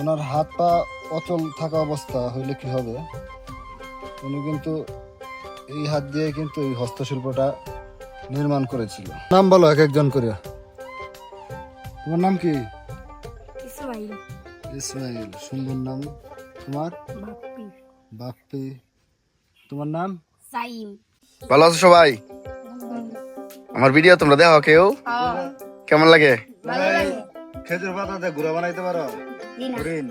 ওনার হাত পা অচল থাকা অবস্থা হইলে কি হবে? উনি কিন্তু এই হাত দিয়ে কিন্তু এই হস্তশিল্পটা নির্মাণ করেছিল। নাম বলো এক একজন করে। তোমার নাম কি? ইসমাইল। ইসমাইল সুন্দর নাম। তোমার? বাপ্পি। বাপ্পি। তোমার নাম? সাইম। ভালো আছো সবাই? আমার ভিডিও তোমরা দেখো কেউ? কেমন লাগে। খেজুর পাতা দিয়ে গুঁড়া বানাইতে পারো? হরিণ।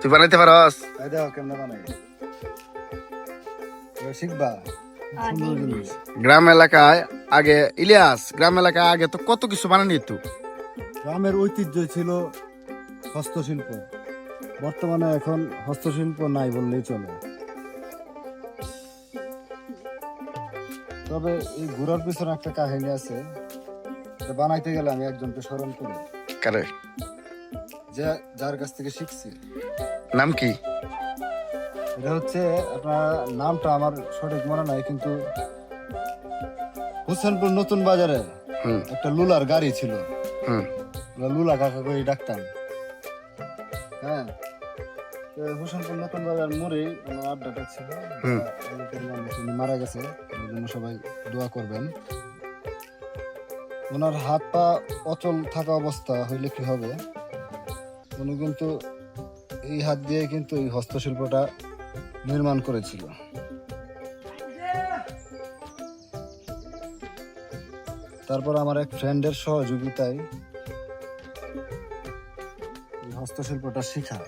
তুই বানাইতে পারস? এই দেখো কেমনে বানাই। শিখবা। গ্রাম এলাকায় আগে ইলিয়াস গ্রাম এলাকায় আগে তো কত কিছু বানানি তো গ্রামের ঐতিহ্য ছিল হস্তশিল্প। বর্তমানে এখন হস্তশিল্প নাই বললেই চলে। তবে এই ঘোরার পিছনে একটা কাহিনী আছে। বানাইতে গেলে আমি একজনকে স্মরণ করি। কারে? যে যার কাছ থেকে শিখছি। নাম কি? এটা হচ্ছে আপনার নামটা আমার সঠিক মনে নাই কিন্তু হোসেনপুর নতুন বাজারে একটা লুলার গাড়ি ছিল। হুম। আমরা লুলা কাকা করে ডাকতাম। হ্যাঁ হোসেনপুর নতুন বাজার মোড়ে ওনার আড্ডাটা ছিল। মারা গেছে জন্য সবাই দোয়া করবেন। ওনার হাত পা অচল থাকা অবস্থা হইলে কি হবে? উনি কিন্তু এই হাত দিয়ে কিন্তু এই হস্তশিল্পটা নির্মাণ করেছিল। তারপর আমার এক ফ্রেন্ডের সহযোগিতায় হস্তশিল্পটা শেখা।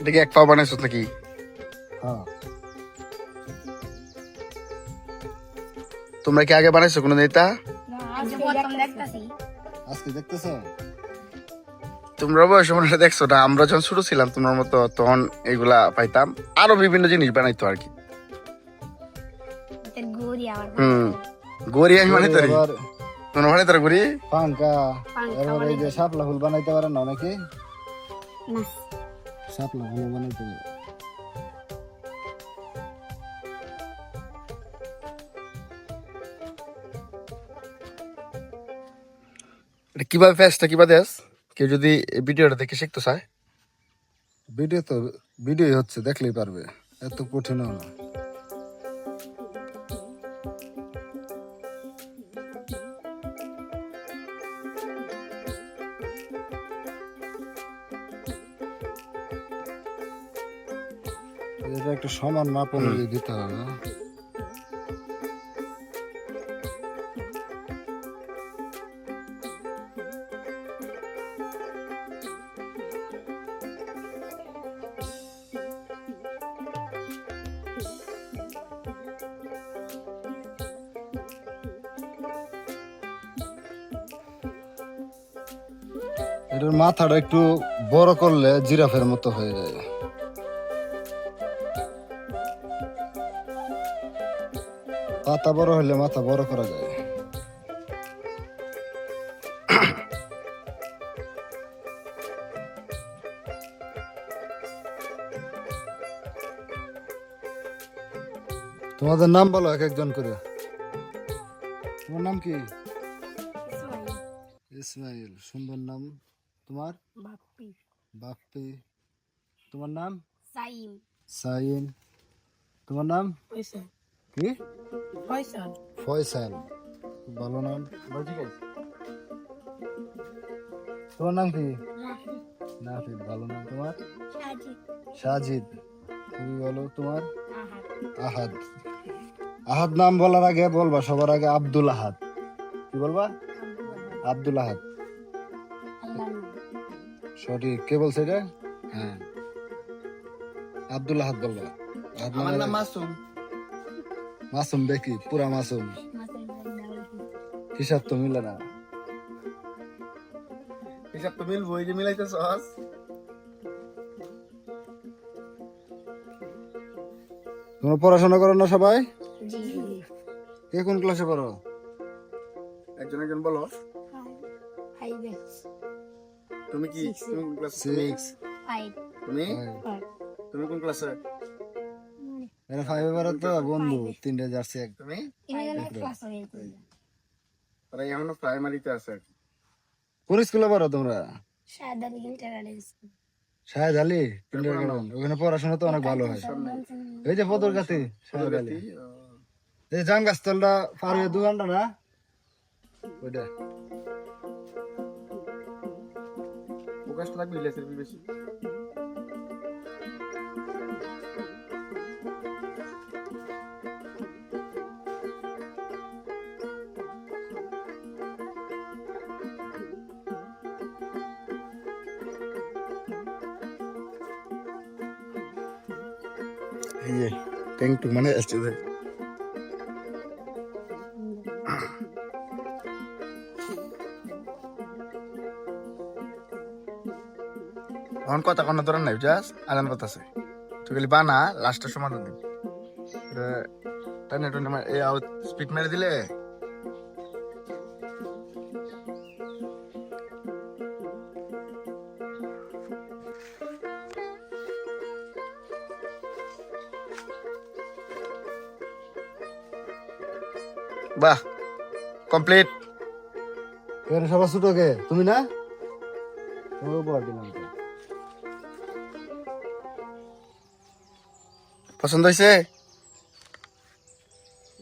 এটা কি এক পা বানাইছো নাকি? হ্যাঁ। তোমরা কি আগে বানাইছো কোনো নেতা? আজ আজকে দেখতেছ। তোমরা বয়স মনে দেখছ না আমরা যখন ছোট ছিলাম তোমার মতো তখন এগুলা পাইতাম। আরও বিভিন্ন জিনিস বানাইতো আর কি। হুম গড়ি আমি বানাইতে পারি তোমরা বানাইতে পারো গড়ি পাঙ্কা। এবার এই যে শাপলা ফুল বানাইতে পারেন না অনেকে? না। শাপলা ফুল বানাইতে পারে এটা কীভাবে ফেসটা কীভাবে দেস কেউ যদি এই ভিডিওটা দেখে শিখতে চায়। ভিডিও তো ভিডিওই হচ্ছে দেখলেই পারবে। এত কঠিনও না। এটা একটু সমান মাপ অনুযায়ী দিতে হবে এটার মাথাটা একটু বড় করলে জিরাফের মতো হয়ে যায়। পাতা বড় হলে মাথা বড় করা যায়। তোমাদের নাম বলো এক একজন করে। তোমার নাম কি? ইসমাইল সুন্দর নাম। তোমার? বাপ্পি। বাপ্পি। তোমার নাম? সাইম। সাইন তোমার নাম? ফয়সাল। কি? ফয়সাল। ফয়সাল। ভালো নাম? তোমার নাম কি? নাফিদ ভালো নাম তোমার? সাজি সাজিদ। খুবই ভালো তোমার? আহাদ। আহাদ। নাম বলার আগে বলবা সবার আগে আব্দুল আহাদ। কি বলবা? আব্দুল আহাদ। সঠিক। কে বলছে এটা? হ্যাঁ। আব্দুল আহাদ বলবা মাসুম। মাসুম দেখি পুরা মাসুম। হিসাব তো মিলে না। হিসাব তো মিলবো এই যে মিলাইতেছস তোমরা পড়াশোনা করো না সবাই? কে কোন ক্লাসে পড়ো? একজন একজন বলো। তুমি কি তুমি কোন ক্লাস সিক্স ফাইভ তুমি? তুমি? কোন ক্লাসে এরা ফাইভে পড়ো তো বন্ধু তিনটে জার্সি এক। তুমি? হয়ে এখনও প্রাইমারিতে আছে কোন স্কুলে পড়ো তোমরা? শাহাদ আলী ওখানে পড়াশোনা তো অনেক ভালো হয়। এই যে পদর কাছে শাহেদ আলী এই জাম গাছতলটা পার হয়ে দোকানটা না? ওইটা। প্রকাশ লাগবে ইলিয়াসের বেশি। এই যে ট্যাঙ্ক টু এখন কথা কোনো ধরেন নাই জাস্ট আদান আছে। তুই খালি বানা লাস্টের সমাধান দিন টানে টানে এই আউট স্পিড মেরে দিলে। বাহ কমপ্লিট এখানে সবার ছোট তুমি না? তোমাকে উপহার দিলাম পছন্দ হয়েছে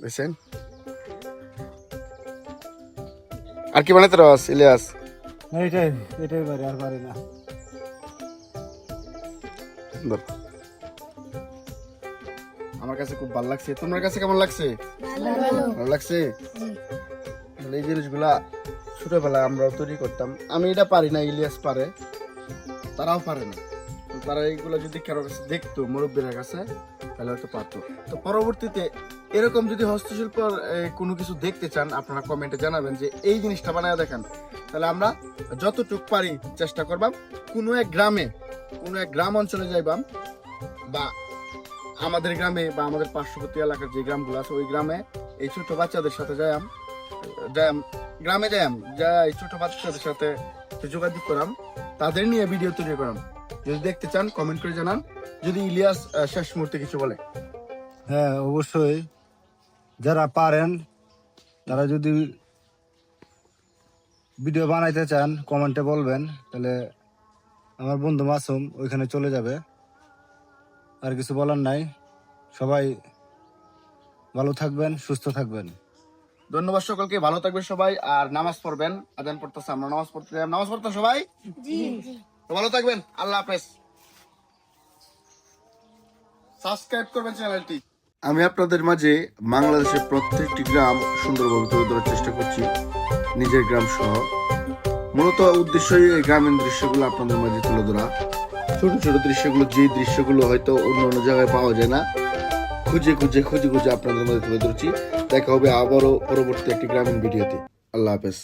বুঝছেন আর কি বানাতে রস ইলিয়াস? না এটাই এটাই আর পারি না। ধর। আমার কাছে খুব ভালো লাগছে। তোমার কাছে কেমন লাগছে? ভালো। ভালো ভালো লাগছে এই জিনিসগুলা ছোটবেলায় আমরাও তৈরি করতাম। আমি এটা পারি না ইলিয়াস পারে। তারাও পারে না। তারা এইগুলো যদি কারও কাছে দেখতো মুরব্বীর কাছে তাহলে হয়তো পারতো। তো পরবর্তীতে এরকম যদি হস্তশিল্প কোনো কিছু দেখতে চান, আপনারা কমেন্টে জানাবেন যে এই জিনিসটা বানায় দেখেন। তাহলে আমরা যতটুক পারি চেষ্টা করবাম, কোনো এক গ্রামে, কোনো এক গ্রাম অঞ্চলে যাইবাম, বা আমাদের গ্রামে বা আমাদের পার্শ্ববর্তী এলাকার যে গ্রামগুলো আছে, ওই গ্রামে এই ছোট বাচ্চাদের সাথে যাইম যাইম গ্রামে যাইম এই ছোট বাচ্চাদের সাথে যোগাযোগ করাম, তাদের নিয়ে ভিডিও তৈরি করাম। যদি দেখতে চান, কমেন্ট করে জানান। যদি ইলিয়াস শেষ মুহূর্তে কিছু বলে। হ্যাঁ অবশ্যই। যারা পারেন তারা যদি ভিডিও বানাইতে চান কমেন্টে বলবেন তাহলে আমার বন্ধু মাসুম ওইখানে চলে যাবে। আর কিছু বলার নাই। সবাই ভালো থাকবেন সুস্থ থাকবেন। ধন্যবাদ সকলকে ভালো থাকবে সবাই আর নামাজ পড়বেন। আদান পড়তেছে আমরা নামাজ পড়তে নামাজ পড়তে সবাই? জি জি। তো ভালো থাকবেন। আল্লাহ হাফেজ। সাবস্ক্রাইব করবেন চ্যানেলটি। আমি আপনাদের মাঝে বাংলাদেশের প্রত্যেকটি গ্রাম সুন্দরভাবে তুলে ধরার চেষ্টা করছি, নিজের গ্রাম সহ। মূলত উদ্দেশ্যই এই গ্রামীণ দৃশ্যগুলো আপনাদের মাঝে তুলে ধরা। ছোট ছোট দৃশ্যগুলো, যে দৃশ্যগুলো হয়তো অন্য অন্য জায়গায় পাওয়া যায় না, খুঁজে খুঁজে খুঁজে খুঁজে আপনাদের মাঝে তুলে ধরছি। দেখা হবে আবারও পরবর্তী একটি গ্রামীণ ভিডিওতে। আল্লাহ হাফেজ।